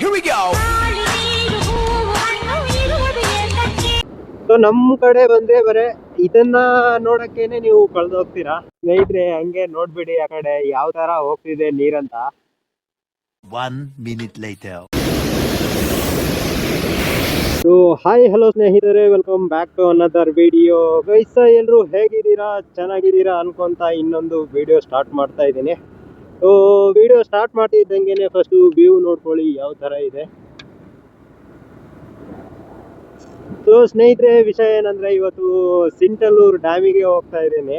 Here we go. So ನಮ್ ಕಡೆ ಬಂದ್ರೆ ಬರೇ ಇದನ್ನ ನೋಡಕ್ಕೇನೆ ನೀವು ಕಳ್ದೋಗ್ತೀರಾ ಸ್ನೇಹಿತರೆ ಹಂಗೆ ನೋಡ್ಬಿಡಿ ಆ ಕಡೆ ಯಾವ ತರ ಹೋಗ್ತಿದೆ ನೀರಂತ. One minute later. So hi hello ಸ್ನೇಹಿತರೆ welcome back to another video guys ಎಲ್ಲರೂ ಹೇಗಿದ್ದೀರಾ? ಚೆನ್ನಾಗಿದ್ದೀರಾ ಅನ್ಕೊಂತ ಇನ್ನೊಂದು ವಿಡಿಯೋ ಸ್ಟಾರ್ಟ್ ಮಾಡ್ತಾ ಇದ್ದೀನಿ. ವಿಡಿಯೋ ಸ್ಟಾರ್ಟ್ ಮಾಡ್ತಿದ್ದಂಗೆ ಫಸ್ಟ್ ವ್ಯೂ ನೋಡ್ಕೊಳ್ಳಿ ಯಾವ ತರ ಇದೆ. ಸೊ ಸ್ನೇಹಿತರೆ, ವಿಷಯ ಏನಂದ್ರೆ ಇವತ್ತು ಸಿಂಟಲ್ಲೂರು ಡ್ಯಾಮಿಗೆ ಹೋಗ್ತಾ ಇದ್ದೀನಿ.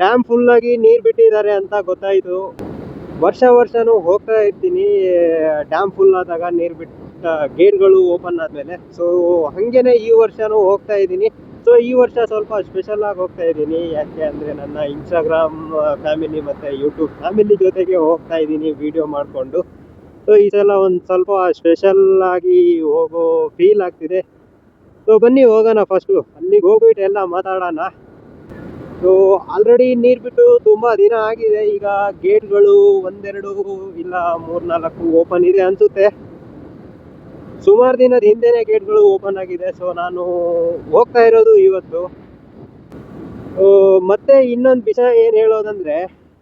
ಡ್ಯಾಮ್ ಫುಲ್ ಆಗಿ ನೀರ್ ಬಿಟ್ಟಿದ್ದಾರೆ ಅಂತ ಗೊತ್ತಾಯ್ತು. ವರ್ಷ ವರ್ಷನೂ ಹೋಗ್ತಾ ಇರ್ತೀನಿ. ಡ್ಯಾಮ್ ಫುಲ್ ಆದಾಗ ನೀರ್ ಬಿಟ್ಟ ಗೇಟ್ಗಳು ಓಪನ್ ಆದ್ಮೇಲೆ. ಸೊ ಹಂಗೇನೆ ಈ ವರ್ಷನೂ ಹೋಗ್ತಾ ಇದ್ದೀನಿ. ಸೊ ಈ ವರ್ಷ ಸ್ವಲ್ಪ ಸ್ಪೆಷಲ್ ಆಗಿ ಹೋಗ್ತಾ ಇದ್ದೀನಿ. ಯಾಕೆ ಅಂದ್ರೆ ನನ್ನ ಇನ್ಸ್ಟಾಗ್ರಾಮ್ ಫ್ಯಾಮಿಲಿ ಮತ್ತೆ ಯೂಟ್ಯೂಬ್ ಫ್ಯಾಮಿಲಿ ಜೊತೆಗೆ ಹೋಗ್ತಾ ಇದ್ದೀನಿ ವಿಡಿಯೋ ಮಾಡಿಕೊಂಡು. ಸೊ ಈ ಸಲ ಒಂದು ಸ್ವಲ್ಪ ಸ್ಪೆಷಲ್ ಆಗಿ ಹೋಗೋ ಫೀಲ್ ಆಗ್ತಿದೆ. ಸೊ ಬನ್ನಿ ಹೋಗೋಣ ಫಸ್ಟು ಅಲ್ಲಿಗೆ ಹೋಗ್ಬಿಟ್ಟು ಎಲ್ಲ ಮಾತಾಡೋಣ. ಸೊ ಆಲ್ರೆಡಿ ನೀರು ಬಿಟ್ಟು ತುಂಬ ದಿನ ಆಗಿದೆ. ಈಗ ಗೇಟ್ಗಳು ಒಂದೆರಡು ಇಲ್ಲ ಮೂರ್ನಾಲ್ಕು ಓಪನ್ ಇದೆ ಅನ್ಸುತ್ತೆ. ಸುಮಾರು ದಿನದ ಹಿಂದೆನೆ ಗೇಟ್ಗಳು ಓಪನ್ ಆಗಿದೆ. ಸೊ ನಾನು ಹೋಗ್ತಾ ಇರೋದು ಇವತ್ತು. ಮತ್ತೆ ಇನ್ನೊಂದು ವಿಷಯ ಏನು ಹೇಳೋದಂದ್ರೆ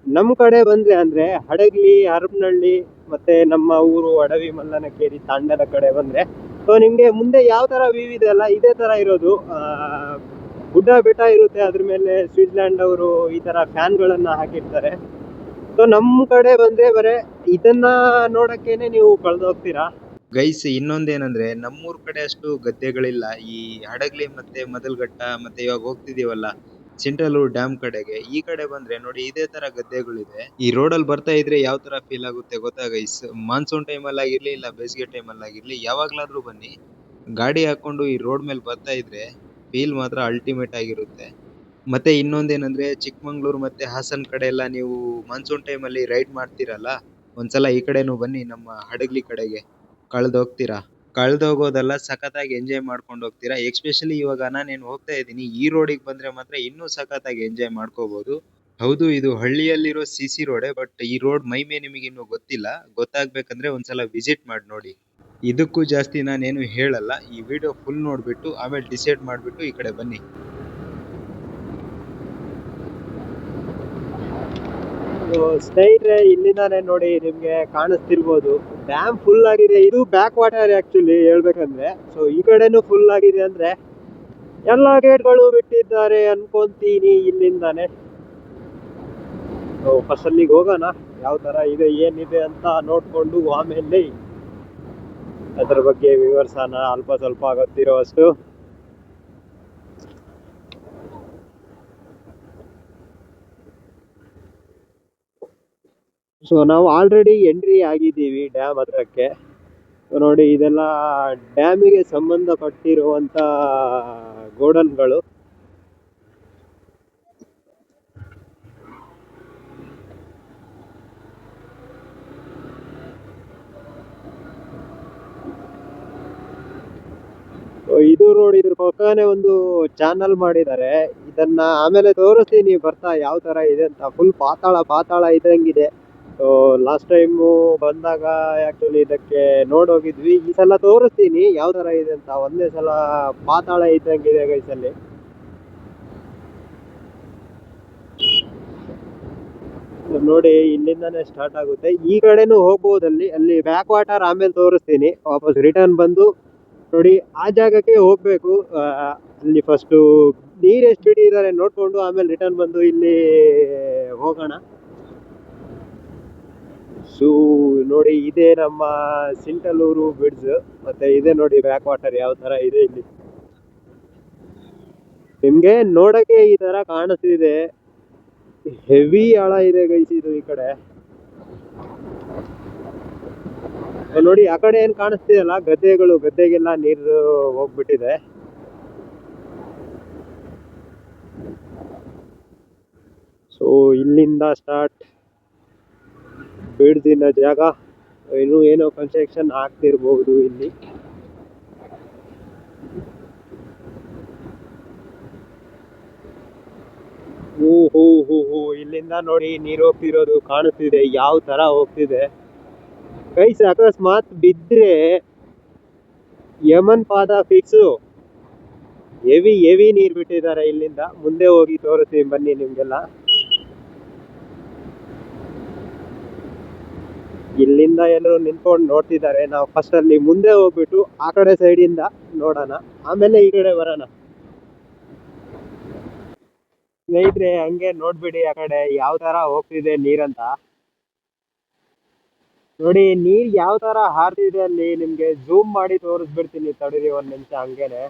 ನಮ್ಮ ಕಡೆ ಬಂದ್ರೆ ಅಂದ್ರೆ, ಹಡಗ್ಲಿ ಹರಪನಹಳ್ಳಿ ಮತ್ತೆ ನಮ್ಮ ಊರು ಅಡವಿ ಮಲ್ಲನಕೇರಿ ತಾಂಡದ ಕಡೆ ಬಂದ್ರೆ ಸೊ ನಿಮಗೆ ಮುಂದೆ ಯಾವ ತರ ವ್ಯೂ ಇದೆ ಅಲ್ಲ, ಇದೇ ತರ ಇರೋದು. ಗುಡ್ಡ ಬೆಟ್ಟ ಇರುತ್ತೆ, ಅದ್ರ ಮೇಲೆ ಸ್ವಿಟ್ಜರ್ಲ್ಯಾಂಡ್ ಅವರು ಈ ತರ ಫ್ಯಾನ್ಗಳನ್ನು ಹಾಕಿರ್ತಾರೆ. ಸೊ ನಮ್ಮ ಕಡೆ ಬಂದ್ರೆ ಬರೇ ಇದನ್ನ ನೋಡೋಕ್ಕೇನೆ ನೀವು ಕಳ್ದೋಗ್ತೀರಾ? ಗೈಸ್ ಇನ್ನೊಂದೇನಂದ್ರೆ ನಮ್ಮೂರ್ ಕಡೆ ಅಷ್ಟು ಗದ್ದೆಗಳಿಲ್ಲ. ಈ ಹಡಗಲಿ ಮತ್ತೆ ಮದಲಘಟ್ಟ ಮತ್ತೆ ಇವಾಗ ಹೋಗ್ತಿದೀವಲ್ಲ ಸಿಂಟಲೂರ್ ಡ್ಯಾಮ್ ಕಡೆಗೆ, ಈ ಕಡೆ ಬಂದ್ರೆ ನೋಡಿ ಇದೇ ತರ ಗದ್ದೆಗಳಿದೆ. ಈ ರೋಡ್ ಅಲ್ಲಿ ಬರ್ತಾ ಇದ್ರೆ ಯಾವ ತರ ಫೀಲ್ ಆಗುತ್ತೆ ಗೊತ್ತಾ ಗೈಸ್? ಮಾನ್ಸೂನ್ ಟೈಮ್ ಅಲ್ಲಿ ಆಗಿರ್ಲಿ ಇಲ್ಲ ಬೇಸಿಗೆ ಟೈಮ್ ಅಲ್ಲಿ ಆಗಿರ್ಲಿ, ಯಾವಾಗ್ಲಾದ್ರೂ ಬನ್ನಿ. ಗಾಡಿ ಹಾಕೊಂಡು ಈ ರೋಡ್ ಮೇಲೆ ಬರ್ತಾ ಇದ್ರೆ ಫೀಲ್ ಮಾತ್ರ ಅಲ್ಟಿಮೇಟ್ ಆಗಿರುತ್ತೆ. ಮತ್ತೆ ಇನ್ನೊಂದೇನಂದ್ರೆ ಚಿಕ್ಕಮಂಗ್ಳೂರ್ ಮತ್ತೆ ಹಾಸನ್ ಕಡೆ ಎಲ್ಲ ನೀವು ಮಾನ್ಸೂನ್ ಟೈಮ್ ಅಲ್ಲಿ ರೈಡ್ ಮಾಡ್ತೀರಲ್ಲ, ಒಂದ್ಸಲ ಈ ಕಡೆನೂ ಬನ್ನಿ ನಮ್ಮ ಹಡಗ್ಲಿ ಕಡೆಗೆ. ಕಳ್ದೋಗ್ತೀರಾ? ಕಳ್ದೋಗೋದೆಲ್ಲ ಸಖತ್ತಾಗಿ ಎಂಜಾಯ್ ಮಾಡ್ಕೊಂಡು ಹೋಗ್ತೀರಾ ಎಕ್ಸ್ಪೆಷಲಿ ಇವಾಗ ನಾನೇನು ಹೋಗ್ತಾ ಇದ್ದೀನಿ, ಈ ರೋಡಿಗೆ ಬಂದ್ರೆ ಮಾತ್ರ ಇನ್ನೂ ಸಖತ್ತಾಗಿ ಎಂಜಾಯ್ ಮಾಡ್ಕೋಬಹುದು ಹೌದು, ಇದು ಹಳ್ಳಿಯಲ್ಲಿರೋ ಸಿ ಸಿ ರೋಡೆ ಬಟ್ ಈ ರೋಡ್ ಮೈಮೆ ನಿಮಗೆ ಇನ್ನೂ ಗೊತ್ತಿಲ್ಲ. ಗೊತ್ತಾಗ್ಬೇಕಂದ್ರೆ ಒಂದ್ಸಲ ವಿಸಿಟ್ ಮಾಡಿ ನೋಡಿ. ಇದಕ್ಕೂ ಜಾಸ್ತಿ ನಾನೇನು ಹೇಳಲ್ಲ. ಈ ವಿಡಿಯೋ ಫುಲ್ ನೋಡ್ಬಿಟ್ಟು, ಆಮೇಲೆ ಡಿಸೈಡ್ ಮಾಡ್ಬಿಟ್ಟು ಈ ಕಡೆ ಬನ್ನಿ. ಸೊ ಸ್ನೇಹಿತರೆ ಇಲ್ಲಿಂದಾನೆ ನೋಡಿ, ನಿಮ್ಗೆ ಕಾಣಿಸ್ತಿರ್ಬೋದು. ಡ್ಯಾಮ್ ಫುಲ್ ಆಗಿದೆ. ಇದು ಬ್ಯಾಕ್ ವಾಟರ್ ಆಕ್ಚುಲಿ ಹೇಳ್ಬೇಕಂದ್ರೆ. ಸೊ ಈ ಕಡೆನೂ ಫುಲ್ ಆಗಿದೆ ಅಂದ್ರೆ ಎಲ್ಲ ಗೇಟ್ಗಳು ಬಿಟ್ಟಿದ್ದಾರೆ ಅನ್ಕೊಂತೀನಿ ಇಲ್ಲಿಂದಾನೆ. ಸೊ ಹೋಗೋಣ. ಯಾವ ತರ ಇದೆ, ಏನಿದೆ ಅಂತ ನೋಡ್ಕೊಂಡು ಆಮೇಲೆ ಅದ್ರ ಬಗ್ಗೆ ವಿವರಿಸೋಣ ಅಲ್ಪ ಸ್ವಲ್ಪ ಗೊತ್ತಿರೋ ಸೊ ನಾವು ಆಲ್ರೆಡಿ ಎಂಟ್ರಿ ಆಗಿದ್ದೀವಿ ಡ್ಯಾಮ್ ಹತ್ರಕ್ಕೆ. ನೋಡಿ, ಇದೆಲ್ಲ ಡ್ಯಾಮಿಗೆ ಸಂಬಂಧಪಟ್ಟಿರುವಂತ ಗೋಡನ್ಗಳು. ಇದು ನೋಡಿ, ಇದ್ರ ಪಕ್ಕನೆ ಒಂದು ಚಾನಲ್ ಮಾಡಿದ್ದಾರೆ. ಇದನ್ನ ಆಮೇಲೆ ತೋರಿಸ್ತೀನಿ ಬರ್ತಾ ಯಾವ ತರ ಇದೆ ಅಂತ. ಫುಲ್ ಪಾತಾಳ ಪಾತಾಳ ಇದ್ದಂಗಿದೆ. ಸೊ ಲಾಸ್ಟ್ ಟೈಮ್ ಬಂದಾಗ ಆಕ್ಚುಲಿ ಇದಕ್ಕೆ ನೋಡೋಗಿದ್ವಿ. ಈ ಸಲ ತೋರಿಸ್ತೀನಿ ಯಾವ ತರ ಇದೆ ಅಂತ. ಒಂದೇ ಸಲ ಪಾತಾಳ ಗೈಸ್ ಗೈಸಲ್ಲಿ ನೋಡಿ, ಇಲ್ಲಿಂದಾನೇ ಸ್ಟಾರ್ಟ್ ಆಗುತ್ತೆ. ಈ ಕಡೆನೂ ಹೋಗ್ಬೋದಲ್ಲಿ ಅಲ್ಲಿ. ಬ್ಯಾಕ್ ವಾಟರ್ ಆಮೇಲೆ ತೋರಿಸ್ತೀನಿ. ವಾಪಸ್ ರಿಟರ್ನ್ ಬಂದು ನೋಡಿ, ಆ ಜಾಗಕ್ಕೆ ಹೋಗ್ಬೇಕು. ಅಲ್ಲಿ ಫಸ್ಟು ನೀರು ಎಷ್ಟು ಬಿಟ್ಟಿದ್ದಾರೆ ನೋಡ್ಕೊಂಡು ಆಮೇಲೆ ರಿಟರ್ನ್ ಬಂದು ಇಲ್ಲಿ ಹೋಗೋಣ. ಸೊ ನೋಡಿ ಇದೆ ನಮ್ಮ ಸಿಂಟಲೂರು ಬ್ರಿಡ್ಜ್ ಮತ್ತೆ ಇದೆ ನೋಡಿ ಬ್ಯಾಕ್ ವಾಟರ್ ಯಾವ ತರ ಇದೆ ಇಲ್ಲಿ. ನಿಮ್ಗೆ ನೋಡಕ್ಕೆ ಈ ತರ ಕಾಣಿಸ್ತಿದೆ. ಹೆವಿ ಆಳ ಇದೆ ಗೈಸ್ ಇದು ಈ ಕಡೆ. ನೋಡಿ ಆ ಕಡೆ ಏನ್ ಕಾಣಿಸ್ತಿದೆಯಲ್ಲ ಗದ್ದೆಗಳು, ಗದ್ದೆಗೆಲ್ಲ ನೀರು ಹೋಗ್ಬಿಟ್ಟಿದೆ. ಸೊ ಇಲ್ಲಿಂದ ಸ್ಟಾರ್ಟ್ ಬೀಳ್ದಿನ ಜಾಗ. ಇನ್ನು ಏನೋ ಕನ್ಸ್ಟ್ರಕ್ಷನ್ ಆಗ್ತಿರ್ಬಹುದು ಇಲ್ಲಿ. ಓ ಹೋ ಹೋ ಹೋ. ಇಲ್ಲಿಂದ ನೋಡಿ ನೀರು ಹೋಗ್ತಿರೋದು ಕಾಣಿಸ್ತಿದೆ. ಯಾವ ತರ ಹೋಗ್ತಿದೆ. ಗೈಸ್ ಅಕಸ್ಮಾತ್ ಬಿದ್ರೆ ಯಮನ್ ಪಾದ ಫಿಕ್ಸು ಹೆವಿ ಹೆವಿ ನೀರ್ ಬಿಟ್ಟಿದ್ದಾರೆ ಇಲ್ಲಿಂದ. ಮುಂದೆ ಹೋಗಿ ತೋರಿಸ್ತೀನಿ ಬನ್ನಿ ನಿಮ್ಗೆಲ್ಲ. ಇಲ್ಲಿಂದ ಎಲ್ಲರೂ ನಿಂತ್ಕೊಂಡು ನೋಡ್ತಿದ್ದಾರೆ. ನಾವು ಫಸ್ಟ್ ಅಲ್ಲಿ ಮುಂದೆ ಹೋಗ್ಬಿಟ್ಟು ಆ ಕಡೆ ಸೈಡ್ ಇಂದ ನೋಡೋಣ. ಆಮೇಲೆ ಈ ಕಡೆ ಬರೋಣ. ಸ್ನೇಹಿತರೆ, ಹಂಗೆ ನೋಡ್ಬಿಡಿ ಆ ಕಡೆ ಯಾವ ತರ ಹೋಗ್ತಿದೆ ನೀರಂತ. ನೋಡಿ, ನೀರ್ ಯಾವ ತರ ಹಾರ್ತಿದೆ ಅಲ್ಲಿ ನಿಮ್ಗೆ ಜೂಮ್ ಮಾಡಿ ತೋರಿಸ್ಬಿಡ್ತೀನಿ ತಡೀರಿ ಒಂದ್ ನಿಮಿಷ ಹಂಗೇನೆ.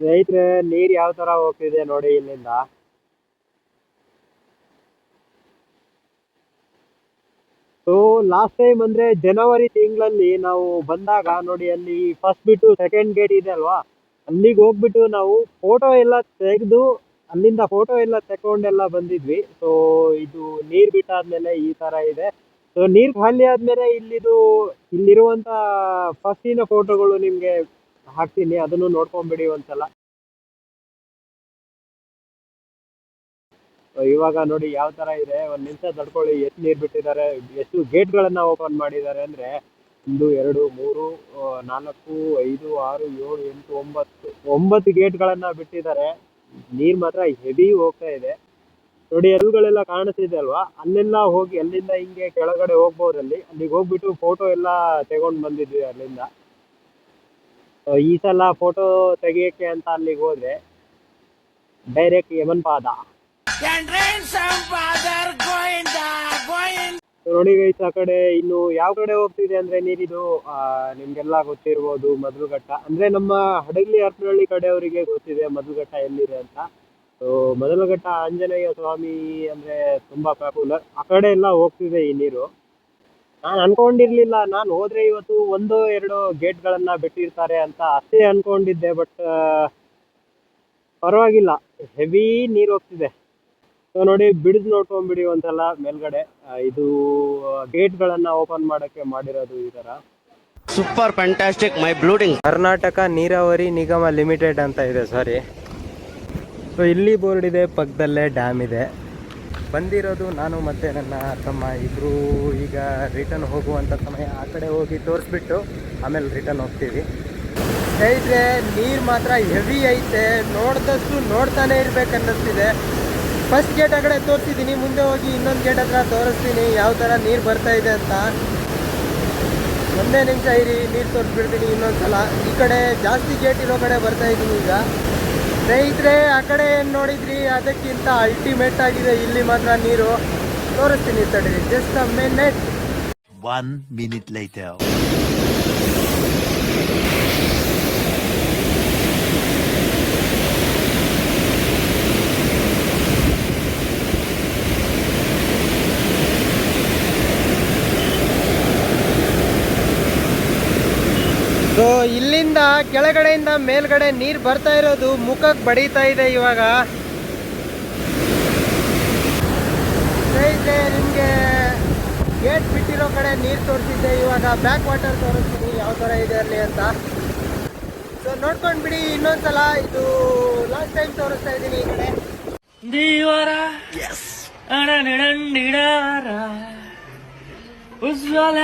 ಸ್ನೇಹಿತರೆ, ನೀರ್ ಯಾವ ತರ ಹೋಗ್ತಿದೆ ನೋಡಿ ಇಲ್ಲಿಂದ. ಸೊ ಲಾಸ್ಟ್ ಟೈಮ್ ಅಂದ್ರೆ ಜನವರಿ ತಿಂಗಳಲ್ಲಿ ನಾವು ಬಂದಾಗ ನೋಡಿ ಅಲ್ಲಿ ಫಸ್ಟ್ ಬಿಟ್ಟು ಸೆಕೆಂಡ್ ಗೇಟ್ ಇದೆ ಅಲ್ವಾ? ಅಲ್ಲಿಗೆ ಹೋಗ್ಬಿಟ್ಟು ನಾವು ಫೋಟೋ ಎಲ್ಲ ತೆಗೆದು ಅಲ್ಲಿಂದ ಫೋಟೋ ಎಲ್ಲ ತಕೊಂಡೆಲ್ಲ ಬಂದಿದ್ವಿ. ಸೊ ಇದು ನೀರ್ ಬಿಟ್ಟಾದ್ಮೇಲೆ ಈ ತರ ಇದೆ. ಸೊ ನೀರ್ ಖಾಲಿ ಆದ್ಮೇಲೆ ಇಲ್ಲಿದು, ಇಲ್ಲಿರುವಂತ ಫಸ್ಟಿನ ಫೋಟೋಗಳು ನಿಮ್ಗೆ ಹಾಕ್ತೀನಿ. ಅದನ್ನು ನೋಡ್ಕೊಂಡ್ಬಿಡಿ ಒಂದ್ಸಲ. ಇವಾಗ ನೋಡಿ ಯಾವ ತರ ಇದೆ. ಒಂದ್ ನಿಮಿಷ ತಡ್ಕೊಳ್ಳಿ. ಎಷ್ಟು ನೀರ್ ಬಿಟ್ಟಿದ್ದಾರೆ? ಎಷ್ಟು ಗೇಟ್ ಗಳನ್ನ ಓಪನ್ ಮಾಡಿದ್ದಾರೆ ಅಂದ್ರೆ ಒಂದು, ಎರಡು, ಮೂರು ನಾಲ್ಕು, ಐದು, ಆರು, ಏಳು, ಎಂಟು, ಒಂಬತ್ತು ಒಂಬತ್ತು ಗೇಟ್ ಗಳನ್ನ ಬಿಟ್ಟಿದ್ದಾರೆ. ನೀರ್ ಮಾತ್ರ ಹೆವಿ ಹೋಗ್ತಾ ಇದೆ. ನೋಡಿ ಎಲ್ಲಗಳೆಲ್ಲ ಕಾಣಿಸ್ತಿದೆ ಅಲ್ವಾ? ಅಲ್ಲೆಲ್ಲ ಹೋಗಿ, ಅಲ್ಲಿಂದ ಹಿಂಗೆ ಕೆಳಗಡೆ ಹೋಗ್ಬೋದು ಅಲ್ಲಿ. ಅಲ್ಲಿಗೆ ಹೋಗ್ಬಿಟ್ಟು ಫೋಟೋ ಎಲ್ಲ ತಗೊಂಡ್ ಬಂದಿದ್ವಿ ಅಲ್ಲಿಂದ. ಈ ಸಲ ಫೋಟೋ ತೆಗಿಯಕ್ಕೆ ಅಂತ ಅಲ್ಲಿಗೆ ಹೋದ್ರೆ ಡೈರೆಕ್ಟ್ ಯಮನ್ ಪಾದ. ನೋಡಿ ಗೈಸ್ ಆ ಕಡೆ ಇನ್ನು ಯಾವ ಕಡೆ ಹೋಗ್ತಿದೆ ಅಂದ್ರೆ ನೀರಿದು ನಿಮ್ಗೆಲ್ಲ ಗೊತ್ತಿರ್ಬೋದು ಮದ್ಲುಘಟ್ಟ ಅಂದ್ರೆ ನಮ್ಮ ಹಡಗಲಿ ಕಡೆ ಅವರಿಗೆ ಗೊತ್ತಿದೆ ಮದ್ಲುಘಟ್ಟ ಎಲ್ಲಿದೆ ಅಂತ. ಸೊ ಮೊದಲಘಟ್ಟ ಆಂಜನೇಯ ಸ್ವಾಮಿ ಅಂದ್ರೆ ತುಂಬಾ ಪಾಪ್ಯುಲರ್ ಆ ಕಡೆ ಎಲ್ಲ ಹೋಗ್ತಿದೆ ಈ ನೀರು. ನಾನು ಅನ್ಕೊಂಡಿರ್ಲಿಲ್ಲ. ನಾನು ಹೋದ್ರೆ ಇವತ್ತು ಒಂದು, ಎರಡು ಗೇಟ್ ಗಳನ್ನ ಬಿಟ್ಟಿರ್ತಾರೆ ಅಂತ ಅಷ್ಟೇ ಅನ್ಕೊಂಡಿದ್ದೆ ಬಟ್ ಪರವಾಗಿಲ್ಲ. ಹೆವಿ ನೀರು ಹೋಗ್ತಿದೆ. ಸೊ ನೋಡಿ ಬಿಡಿದ್ ನೋಡ್ಕೊಂಡ್ಬಿಡಿ ಒಂದ್ಸಲ ಮೇಲ್ಗಡೆ. ಇದು ಗೇಟ್ ಗಳನ್ನ ಓಪನ್ ಮಾಡಕ್ಕೆ ಮಾಡಿರೋದು ಈ ತರ super fantastic mind blowing Karnataka Neeravari Nigam limited ಅಂತ ಇದೆ ಸಾರಿ ಸೊ ಇಲ್ಲಿ ಬೋರ್ಡ್ ಇದೆ ಪಕ್ಕದಲ್ಲೇ ಡ್ಯಾಮ್ ಇದೆ. ಬಂದಿರೋದು ನಾನು ಮತ್ತೆ ನನ್ನ ತಮ್ಮ ಇಬ್ರು ಈಗ ರಿಟರ್ನ್ ಹೋಗುವಂಥ ಸಮಯ ಆ ಕಡೆ ಹೋಗಿ ತೋರಿಸ್ಬಿಟ್ಟು ಆಮೇಲೆ ರಿಟರ್ನ್ ಹೋಗ್ತೀವಿ. ಸ್ನೇಹಿತರೆ ನೀರು ಮಾತ್ರ ಹೆವಿ ಐತೆ. ನೋಡ್ದಷ್ಟು ನೋಡ್ತಾನೆ ಇರ್ಬೇಕನ್ನಿಸ್ತಿದೆ. ಫಸ್ಟ್ ಗೇಟ್ ಆ ಕಡೆ ತೋರಿಸಿದ್ದೀನಿ. ಮುಂದೆ ಹೋಗಿ ಇನ್ನೊಂದು ಗೇಟ್ ಹತ್ರ ತೋರಿಸ್ತೀನಿ. ಯಾವ ಥರ ನೀರು ಬರ್ತಾ ಇದೆ ಅಂತ. ಒಂದೇ ನಿಮಿಷ ಇರಿ, ನೀರು ತೋರಿಸ್ಬಿಡ್ತೀನಿ ಇನ್ನೊಂದ್ಸಲ. ಈ ಕಡೆ ಜಾಸ್ತಿ ಗೇಟ್ ಇರೋ ಕಡೆ ಬರ್ತಾ ಇದ್ದೀನಿ ಈಗ. ಸ್ನೇಹಿತರೆ, ಆ ಕಡೆ ಏನು ನೋಡಿದ್ರಿ? ಅದಕ್ಕಿಂತ ಅಲ್ಟಿಮೇಟ್ ಆಗಿದೆ ಇಲ್ಲಿ ಮಾತ್ರ ನೀರು. ತೋರಿಸ್ತೀನಿ ತಡೀರಿ. Just a minute one minute later. So ಇಲ್ಲಿಂದ ಕೆಳಗಡೆಯಿಂದ ಮೇಲ್ಗಡೆ ನೀರು ಬರ್ತಾ ಇರೋದು ಮುಖಕ್ಕೆ ಬಡಿತಾ ಇದೆ ಇವಾಗ. ನಿಮ್ಗೆ ನಿಮಗೆ ಗೇಟ್ ಬಿಟ್ಟಿರೋ ಕಡೆ ನೀರು ತೋರಿಸಿದ್ದೆ ಇವಾಗ ಬ್ಯಾಕ್ ವಾಟರ್ ತೋರಿಸ್ತೀನಿ ಯಾವ ತರ ಇದೆ ಅಲ್ಲಿ ಅಂತ. ಸೊ ನೋಡ್ಕೊಂಡು ಬಿಡಿ ಇನ್ನೊಂದ್ಸಲ ಇದು ಲಾಸ್ಟ್ ಟೈಮ್ ತೋರಿಸ್ತಾ ಇದೀನಿ ಈ ಕಡೆ. ದೀವರ? ಅಡನಡಂಡಿಡಾರ ಉಜ್ವಲ?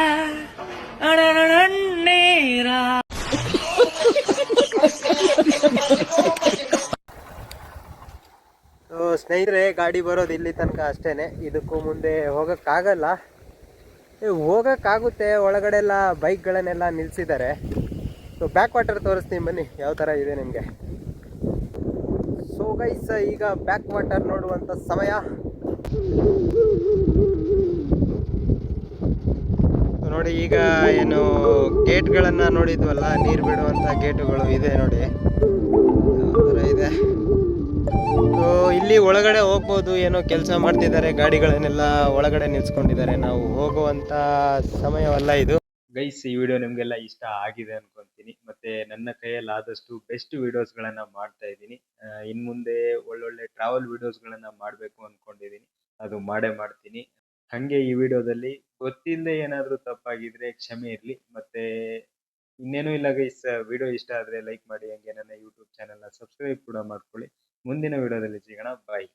ಅಣ್ಣ ಸೊ ಸ್ನೇಹಿತರೆ, ಗಾಡಿ ಬರೋದು ಇಲ್ಲಿ ತನಕ ಅಷ್ಟೇನೆ. ಇದಕ್ಕೂ ಮುಂದೆ ಹೋಗೋಕ್ಕಾಗಲ್ಲ. ಹೋಗೋಕ್ಕಾಗುತ್ತೆ. ಒಳಗಡೆ ಎಲ್ಲ ಬೈಕ್ಗಳನ್ನೆಲ್ಲ ನಿಲ್ಲಿಸಿದ್ದಾರೆ ಸೊ ಬ್ಯಾಕ್ ವಾಟರ್ ತೋರಿಸ್ತೀನಿ ಬನ್ನಿ. ಯಾವ ಥರ ಇದೆ ನಿಮಗೆ? ಸೊ ಗೈಸ್ ಈಗ ಬ್ಯಾಕ್ ವಾಟರ್ ನೋಡುವಂಥ ಸಮಯ. ನೋಡಿ, ಈಗ ಏನು ಗೇಟ್ಗಳನ್ನು ನೋಡಿದ್ವಲ್ಲ, ನೀರು ಬಿಡುವಂಥ ಗೇಟುಗಳು ಇದೆ ನೋಡಿ. ಇದೆ. ಇಲ್ಲಿ ಒಳಗಡೆ ಹೋಗ್ಬೋದು, ಏನೋ ಕೆಲಸ ಮಾಡ್ತಿದ್ದಾರೆ, ಗಾಡಿಗಳನ್ನೆಲ್ಲ ಒಳಗಡೆ ನಿಲ್ಸ್ಕೊಂಡಿದ್ದಾರೆ. ನಾವು ಹೋಗುವಂತ ಸಮಯವಲ್ಲ ಇದು. ಗೈಸ್, ಈ ವಿಡಿಯೋ ನಿಮ್ಗೆಲ್ಲ ಇಷ್ಟ ಆಗಿದೆ ಅನ್ಕೊಂತೀನಿ. ಮತ್ತೆ ನನ್ನ ಕೈಯಲ್ಲಿ ಆದಷ್ಟು ಬೆಸ್ಟ್ ವಿಡಿಯೋಸ್ ಗಳನ್ನ ಮಾಡ್ತಾ ಇದ್ದೀನಿ. ಇನ್ ಮುಂದೆ ಒಳ್ಳೊಳ್ಳೆ ಟ್ರಾವೆಲ್ ವಿಡಿಯೋಸ್ ಗಳನ್ನ ಮಾಡ್ಬೇಕು ಅನ್ಕೊಂಡಿದೀನಿ ಅದು ಮಾಡೇ ಮಾಡ್ತೀನಿ. ಹಂಗೆ ಈ ವಿಡಿಯೋದಲ್ಲಿ ಗೊತ್ತಿಲ್ಲದೆ ಏನಾದರೂ ತಪ್ಪಾಗಿದ್ರೆ ಕ್ಷಮೆ ಇರಲಿ. ಮತ್ತೆ ಇನ್ನೇನು ಇಲ್ಲ ಗೈಸ್ ವಿಡಿಯೋ ಇಷ್ಟ ಆದ್ರೆ ಲೈಕ್ ಮಾಡಿ ಹಂಗೆ ನನ್ನ ಯೂಟ್ಯೂಬ್ ಚಾನೆಲ್ನ ಸಬ್ಸ್ಕ್ರೈಬ್ ಕೂಡ ಮಾಡ್ಕೊಳ್ಳಿ. ಮುಂದಿನ ವಿಡಿಯೋದಲ್ಲಿ ಸಿಗೋಣ. ಬಾಯ್